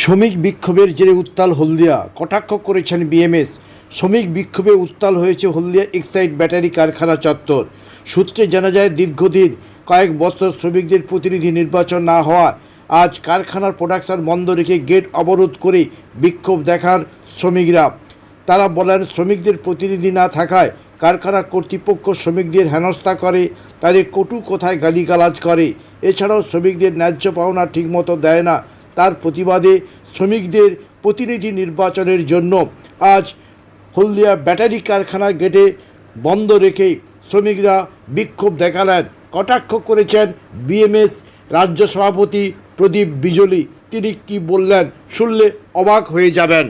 শ্রমিক বিক্ষোভের জেরে উত্তাল হলদিয়া। কটাক্ষ করেছেন বিএমএস। শ্রমিক বিক্ষোভে উত্তাল হয়েছে হলদিয়া এক্সাইড ব্যাটারি কারখানা চত্বর। সূত্রে জানা যায়, দীর্ঘদিন কয়েক বছর শ্রমিকদের প্রতিনিধি নির্বাচন না হওয়া আজ কারখানার প্রোডাকশন বন্ধ রেখে গেট অবরোধ করে বিক্ষোভ দেখার শ্রমিকরা। তারা বলেন, শ্রমিকদের প্রতিনিধি না থাকায় কারখানার কর্তৃপক্ষ শ্রমিকদের হেনস্থা করে, তাদের কটু কথায় গালিগালাজ করে। এছাড়াও শ্রমিকদের ন্যায্য পাওনা ঠিকমতো দেয় না। তার প্রতিবাদে শ্রমিকদের প্রতিনিধি নির্বাচনের জন্য আজ হলদিয়া ব্যাটারি কারখানার গেটে বন্ধ রেখে শ্রমিকরা বিক্ষোভ দেখালেন। কটাক্ষ করেছেন বিএমএস রাজ্য সভাপতি প্রদীপ বিজলি। তিনি কি বললেন শুনলে অবাক হয়ে যাবেন।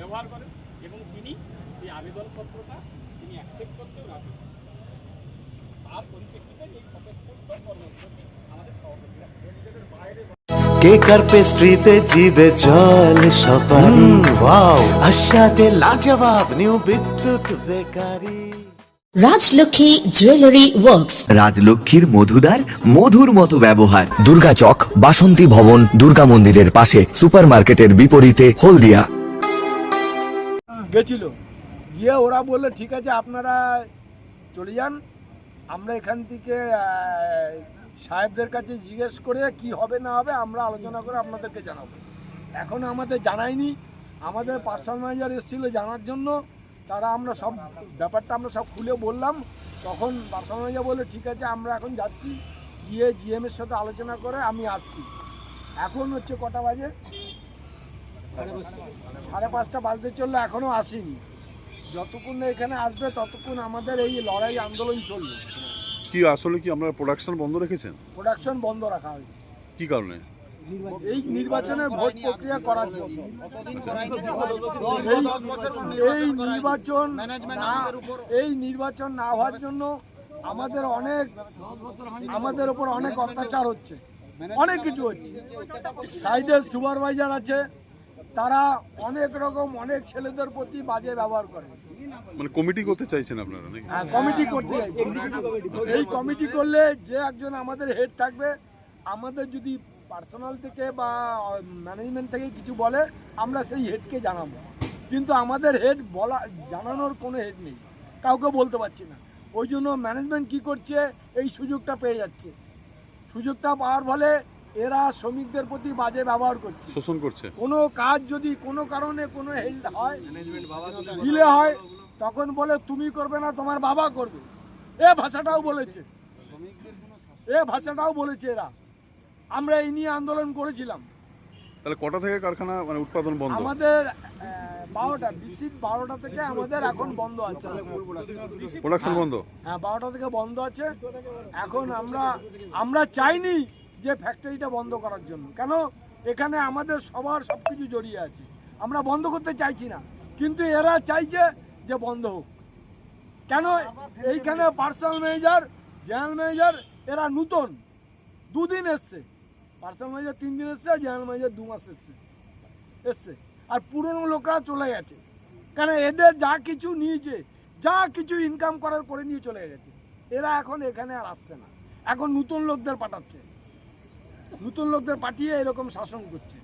ব্যবহার করেন এবং তিনি এই আবেদনপত্রটা তিনি অ্যাকসেপ্ট করতেও রাজি তার পরিপ্রেক্ষিতে এই স্বতঃস্ফূর্ত কর্মসূচি আমাদের সভাপতিরা নিজেদের বাইরে কেক আর পেস্ট্রিতে জিবে জল সপারি ওয়াও। আশাতে লাজবাব new Bidyut bakery. Rajlakshmi jewellery works. রাজলক্ষ্মীর মধুদার মধুর মতো ব্যবহার। দুর্গা চক বাসন্তী ভবন দুর্গা মন্দিরের পাশে সুপারমার্কেটের বিপরীতে হলদিয়া। গেছিল। গিয়ে ওরা বলল, ঠিক আছে, আপনারা চলে যান। আমরা এখান থেকে সাহেবদের কাছে জিজ্ঞেস করে কি হবে, না হবে, আমরা আলোচনা করে আপনাদেরকে জানাব। এখন আমাদের জানায়নি। আমাদের পার্সোনাল ম্যানেজার এসেছিল জানার জন্য। তারা আমরা সব, ব্যাপারটা আমরা সব খুলে বললাম। তখন পার্সোনাল ম্যানেজার বলল, ঠিক আছে, আমরা এখন যাচ্ছি। গিয়ে জিএমের সাথে আলোচনা করে আমি আসছি। এখন হচ্ছে কটা বাজে? সাড়ে পাঁচটা। বাজতে চললে এখনও আসেনি। যতক্ষণ না এখানে আসবে ততক্ষণ আমাদের এই লড়াই আন্দোলন চলবে। কি আসলে কি আপনারা প্রোডাকশন বন্ধ রেখেছেন? প্রোডাকশন বন্ধ রাখা হয়েছে। কি কারণে? এই নির্বাচনের ভোট প্রক্রিয়া করার জন্য। এই- নির্বাচন এই নির্বাচন না হওয়ার জন্য আমাদের অনেক আমাদের উপর অনেক অত্যাচার হচ্ছে। অনেক কিছু হচ্ছে। সাইডে সুপারভাইজার আছে। তারা অনেক রকম অনেক ছেলেদের প্রতি বাজে ব্যবহার করে। মানে কমিটি করতে চাইছেন আপনারা নাকি? হ্যাঁ কমিটি করতে এই কমিটি করলে যে একজন আমাদের হেড থাকবে আমাদের যদি পার্সোনাল থেকে বা ম্যানেজমেন্ট থেকে কিছু বলে আমরা সেই হেডকে জানাব। কিন্তু আমাদের হেড বলা জানানোর কোনো হেড নেই। কাউকে বলতে পারছি না। ওই জন্য ম্যানেজমেন্ট কি করছে এই সুযোগটা পেয়ে যাচ্ছে। সুযোগটা পাওয়ার ফলে এরা শ্রমিকদের প্রতি বাজে ব্যবহার করছে। শোষণ করছে। কোনো কাজ যদি কোনো কারণে কোনো হেল্ড হয় দিলে হয় তখন বলে তুমি করবে না তোমার বাবা করবে। এ ভাষাটাও বলেছে। এ ভাষাটাও বলেছে এরা। আমরা এই নিয়ে আন্দোলন করেছিলাম। তাহলে কটা থেকে কারখানা মানে উৎপাদন বন্ধ? আমাদের বারোটা বিসিক বারোটা থেকে আমাদের এখন বন্ধ আছে। প্রোডাকশন বন্ধ? হ্যাঁ বারোটা থেকে বন্ধ আছে। এখন আমরা আমরা চাইনি যে ফ্যাক্টরিটা বন্ধ করার জন্য। কেন? এখানে আমাদের সবার সব কিছু জড়িয়ে আছে। আমরা বন্ধ করতে চাইছি না। কিন্তু এরা চাইছে যে বন্ধ হোক। কেন? এইখানে পার্সোনাল ম্যানেজার জেনারেল ম্যানেজার এরা নূতন। দুদিন এসছে। পার্সোনাল ম্যানেজার তিন দিন এসছে, আর জেনারেল ম্যানেজার দু মাস এসছে। এসছে। আর পুরনো লোকরা চলে গেছে। কারণ এদের যা কিছু নিয়েছে, যা কিছু ইনকাম করার করে নিয়ে চলে গেছে। এরা এখন এখানে আর আসছে না। এখন নতুন লোকদের পাঠাচ্ছে। নতুন লোকদের পাঠিয়ে এরকম শাসন করছে।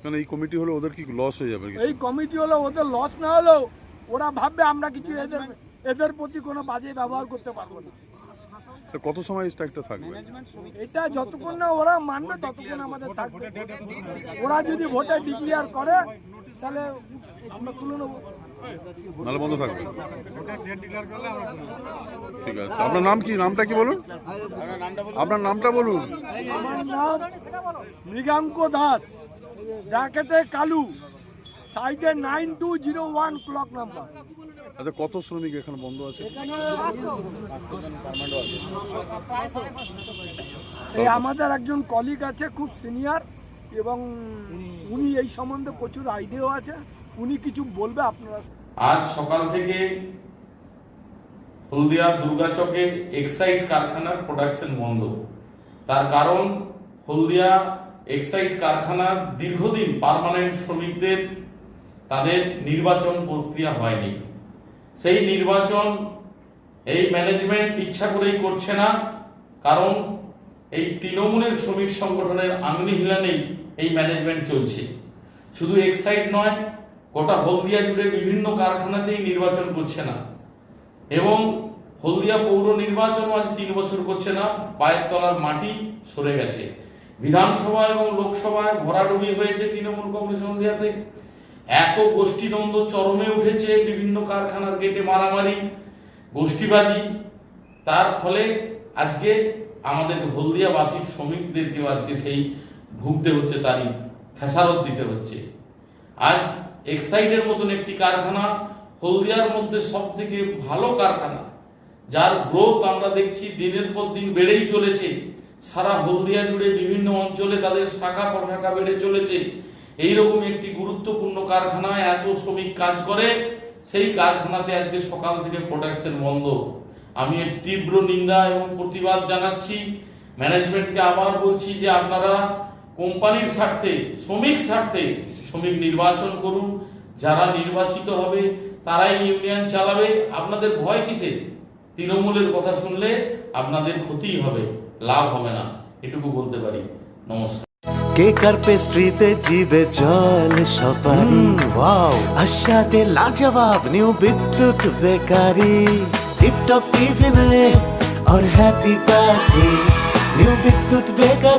কারণ এই কমিটি হলে ওদের কি লস হয়ে যাবে এই কমিটি হলো ওদের লস না হলেও ওরা ভাববে আমরা কিছু এদের এদের প্রতি কোনো বাজে ব্যবহার করতে পারব না। কত সময় স্ট্রাইকটা থাকবে? এটা যতক্ষণ না ওরা মানবে ততক্ষণ আমাদের থাকবে। ওরা যদি ভোটে ডিক্লিয়ার করে তাহলে আমরা তুলে নেব নাহলে বন্ধ থাকবে। ঠিক আছে। আপনার নাম কি? নামটা কি বলুন? আপনার নামটা বলুন। আমার নাম মৃগাঙ্ক দাস। ব্র্যাকেটে কালু। সাইডে nine two zero one clock number. আচ্ছা কত শ্রমিক এখানে বন্ধ আছে? এই আমাদের একজন কলিগ আছে খুব সিনিয়র এবং উনি এই সম্বন্ধে প্রচুর আইডিয়াও আছে। উনি কিছু বলবে আপনারা? আজ সকাল থেকে হলদিয়া দুর্গাচকে এক্সাইড কারখানার প্রোডাকশন বন্ধ। তার কারণ, হলদিয়া এক্সাইড কারখানার দীর্ঘদিন পার্মানেন্ট শ্রমিকদের তাদের নির্বাচন প্রক্রিয়া হয়নি। সেই নির্বাচন এই ম্যানেজমেন্ট ইচ্ছা করেই করছে না, কারণ এই তৃণমূলের শ্রমিক সংগঠনের আংনি হিলানেই এই ম্যানেজমেন্ট চলছে। শুধু এক্সাইড নয় গোটা হলদিয়া জুড়ে বিভিন্ন কারখানাতেই নির্বাচন করছে না। এবং হলদিয়া পৌর নির্বাচনও আজ তিন বছর করছে না, পায়ের তলার মাটি সরে গেছে। বিধানসভা এবং লোকসভায় ভরাডুবি হয়েছে তৃণমূল কংগ্রেস হলদিয়াতে। এত গোষ্ঠীদ্বন্দ্ব চরমে উঠেছে বিভিন্ন কারখানার গেটে মারামারি, গোষ্ঠীবাজি। তার ফলে আজকে আমাদের হলদিয়াবাসী শ্রমিকদেরকেও আজকে সেই ভুগতে হচ্ছে, তারই খেসারত দিতে হচ্ছে। আজ এক্সাইডের মতন একটি কারখানা, হলদিয়ার মধ্যে সব থেকে ভালো কারখানা, যার গ্রোথ আমরা দেখছি দিনের পর দিন বেড়েই চলেছে। সারা হলদিয়া জুড়ে বিভিন্ন অঞ্চলে তাদের শাখা প্রশাখা বেড়ে চলেছে। এইরকম একটি গুরুত্বপূর্ণ কারখানায় এত শ্রমিক কাজ করে, সেই কারখানাতে আজকে সকাল থেকে প্রোডাকশন বন্ধ। আমি এর তীব্র নিন্দা এবং প্রতিবাদ জানাচ্ছি। ম্যানেজমেন্টকে আবার বলছি যে আপনারা কোম্পানির স্বার্থে শ্রমিক স্বার্থে শ্রমিক নির্বাচন করুন যারা নির্বাচিত হবে তারাই ইউনিয়ন চালাবে আপনাদের ভয় কিসে তৃণমূলের কথা শুনলে আপনাদের ক্ষতিই হবে লাভ হবে না এটুকু বলতে পারি নমস্কার কেক আর পেস্ট্রিতে জিবে জল সপারি ওয়াও আশাতে লাজবাব নিউ বিদ্যুৎ বেকারি টিপটপ টিফিনে और happy party new Bidyut bakery Monday to